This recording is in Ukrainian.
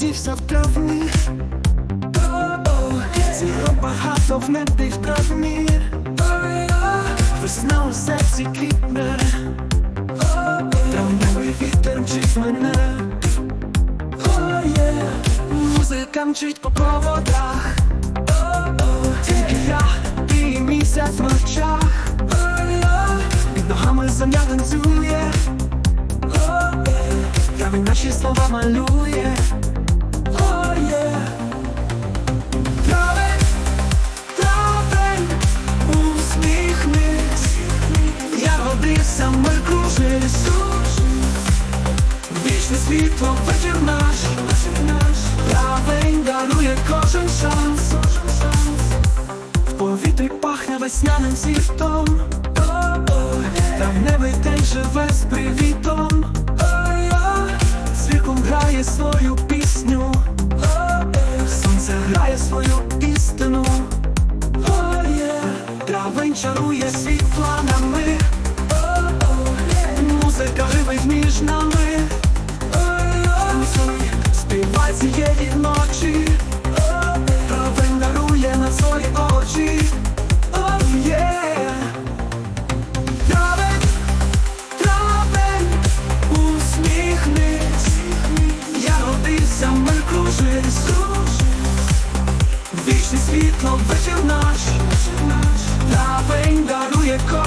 народився в травні. Зіро багато в небі в травні. Весна у серці квітне. Травневий вітер мчить мене. Музика мчить по проводах. Тільки я і місяць в очах Під ногами земля танцює. Травень наші слова малює світло, вечір наш Травень дарує кожен шанс. В повітрі пахне весняним світом. Травневий день живе з привітом. Цвірком грає свою пісню. Сонце грає свою істину. Травень чарує цієї ночі. Травень дарує на свої очі. Oh, yeah. Травень, травень, усміхнись. Я родився, ми кружили Вічне світло, вечір наш. Травень дарує шанс